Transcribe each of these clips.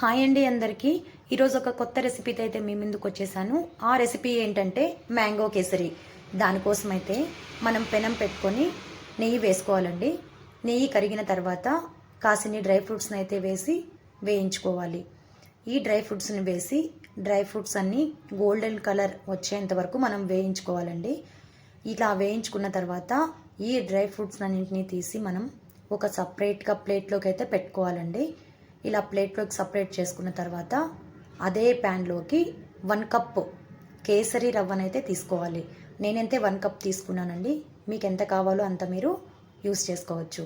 Hi అండి అందరికీ. ఈరోజు ఒక కొత్త రెసిపీతో అయితే మీ ముందుకు వచ్చేసాను. ఆ రెసిపీ ఏంటంటే మ్యాంగో కేసరి. దానికోసం అయితే మనం పెనం పెట్టుకొని నెయ్యి వేసుకోవాలండి. నెయ్యి కరిగిన తర్వాత కాసిన్ని డ్రై ఫ్రూట్స్ని అయితే వేసి వేయించుకోవాలి. ఈ డ్రై ఫ్రూట్స్ని వేసి డ్రై ఫ్రూట్స్ అన్నీ గోల్డెన్ కలర్ వచ్చేంత వరకు మనం వేయించుకోవాలండి. ఇలా వేయించుకున్న తర్వాత ఈ డ్రై ఫ్రూట్స్ అన్నింటినీ తీసి మనం ఒక సపరేట్గా ప్లేట్లోకి అయితే పెట్టుకోవాలండి. ఇలా ప్లేట్లోకి సపరేట్ చేసుకున్న తర్వాత అదే ప్యాన్లోకి వన్ కప్ కేసరి రవ్వనైతే తీసుకోవాలి. నేనైతే వన్ కప్ తీసుకున్నానండి. మీకు ఎంత కావాలో అంత మీరు యూస్ చేసుకోవచ్చు.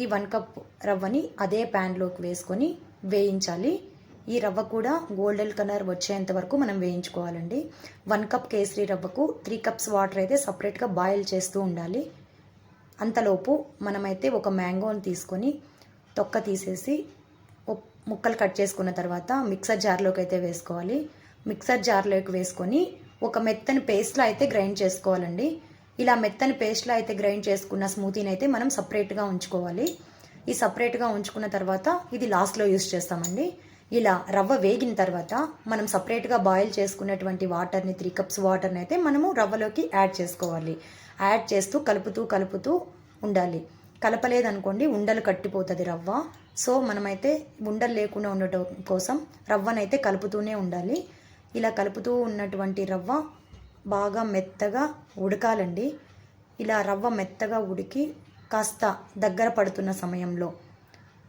ఈ వన్ కప్ రవ్వని అదే ప్యాన్లోకి వేసుకొని వేయించాలి. ఈ రవ్వ కూడా గోల్డెన్ కలర్ వచ్చేంత వరకు మనం వేయించుకోవాలండి. వన్ కప్ కేసరి రవ్వకు త్రీ కప్స్ వాటర్ అయితే సపరేట్గా బాయిల్ చేస్తూ ఉండాలి. అంతలోపు మనమైతే ఒక మ్యాంగోని తీసుకొని తొక్క తీసేసి ముక్కలు కట్ చేసుకున్న తర్వాత మిక్సర్ జార్లోకి అయితే వేసుకోవాలి. మిక్సర్ జార్లోకి వేసుకొని ఒక మెత్తని పేస్ట్లో అయితే గ్రైండ్ చేసుకోవాలండి. ఇలా మెత్తని పేస్ట్లో అయితే గ్రైండ్ చేసుకున్న స్మూతీని అయితే మనం సపరేట్గా ఉంచుకోవాలి. ఈ సపరేట్గా ఉంచుకున్న తర్వాత ఇది లాస్ట్లో యూస్ చేస్తామండి. ఇలా రవ్వ వేగిన తర్వాత మనం సపరేట్గా బాయిల్ చేసుకున్నటువంటి వాటర్ని త్రీ కప్స్ వాటర్ని అయితే మనము రవ్వలోకి యాడ్ చేసుకోవాలి. యాడ్ చేస్తూ కలుపుతూ కలుపుతూ ఉండాలి. కలపలేదనుకోండి ఉండలు కట్టిపోతుంది రవ్వ. సో మనమైతే ఉండలు లేకుండా ఉండటం కోసం రవ్వనైతే కలుపుతూనే ఉండాలి. ఇలా కలుపుతూ ఉన్నటువంటి రవ్వ బాగా మెత్తగా ఉడకాలండి. ఇలా రవ్వ మెత్తగా ఉడికి కాస్త దగ్గర పడుతున్న సమయంలో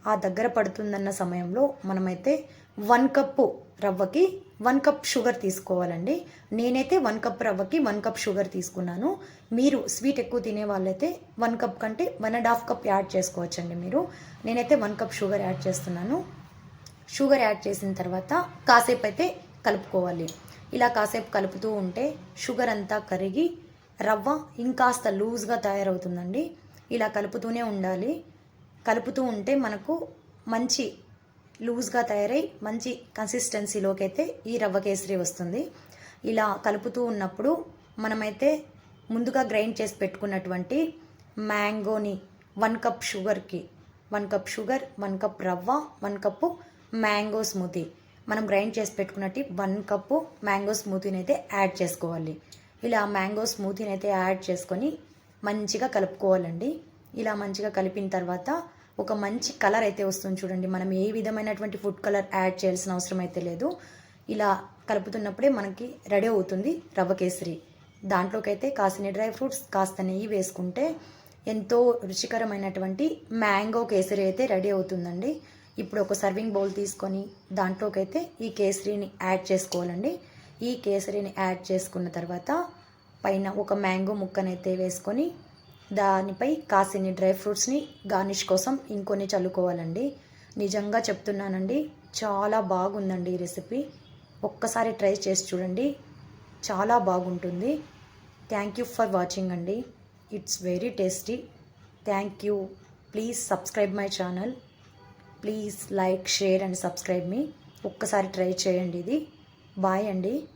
ఆ దగ్గర పడుతుందన్న సమయంలో మనమైతే వన్ కప్పు రవ్వకి వన్ కప్ షుగర్ తీసుకోవాలండి. నేనైతే వన్ కప్ రవ్వకి వన్ కప్ షుగర్ తీసుకున్నాను. మీరు స్వీట్ ఎక్కువ తినే వాళ్ళైతే వన్ కప్ కంటే one and half cup add చేసుకోవచ్చండి మీరు. నేనైతే వన్ కప్ షుగర్ యాడ్ చేస్తున్నాను. షుగర్ యాడ్ చేసిన తర్వాత కాసేపు అయితే కలుపుకోవాలి. ఇలా కాసేపు కలుపుతూ ఉంటే షుగర్ అంతా కరిగి రవ్వ ఇంకాస్త లూజ్గా తయారవుతుందండి. ఇలా కలుపుతూనే ఉండాలి. కలుపుతూ ఉంటే మనకు మంచి లూజ్గా తయారై మంచి కన్సిస్టెన్సీలోకి అయితే ఈ రవ్వ కేసరి వస్తుంది. ఇలా కలుపుతూ ఉన్నప్పుడు మనమైతే ముందుగా గ్రైండ్ చేసి పెట్టుకున్నటువంటి మ్యాంగోని వన్ కప్ షుగర్కి one cup sugar one cup రవ్వ వన్ కప్పు మ్యాంగో స్మూతీ. మనం గ్రైండ్ చేసి పెట్టుకున్నట్టు వన్ కప్పు మ్యాంగో స్మూతీని అయితే యాడ్ చేసుకోవాలి. ఇలా మ్యాంగో స్మూతీని అయితే యాడ్ చేసుకొని మంచిగా కలుపుకోవాలండి. ఇలా మంచిగా కలిపిన తర్వాత ఒక మంచి కలర్ అయితే వస్తుంది చూడండి. మనం ఏ విధమైనటువంటి ఫుడ్ కలర్ యాడ్ చేయాల్సిన అవసరం అయితే లేదు. ఇలా కలుపుతున్నప్పుడే మనకి రెడీ అవుతుంది రవ్వ కేసరి. దాంట్లోకి అయితే కాసిన డ్రై ఫ్రూట్స్ కాస్త నెయ్యి వేసుకుంటే ఎంతో రుచికరమైనటువంటి మ్యాంగో కేసరి అయితే రెడీ అవుతుందండి. ఇప్పుడు ఒక సర్వింగ్ బౌల్ తీసుకొని దాంట్లోకి అయితే ఈ కేసరిని యాడ్ చేసుకోవాలండి. ఈ కేసరిని యాడ్ చేసుకున్న తర్వాత పైన ఒక మ్యాంగో ముక్కనైతే వేసుకొని దానిపై కాసిన్ని డ్రై ఫ్రూట్స్ని గార్నిష్ కోసం ఇంకొన్ని చల్లుకోవాలండి. నిజంగా చెప్తున్నానండి చాలా బాగుందండి ఈ రెసిపీ. ఒక్కసారి ట్రై చేసి చూడండి చాలా బాగుంటుంది. థ్యాంక్ యూ ఫర్ వాచింగ్ అండి. It's very tasty. Thank you. Please subscribe my channel. Please like share and subscribe మీ. ఒక్కసారి ట్రై చేయండి ఇది. బాయ్ అండి.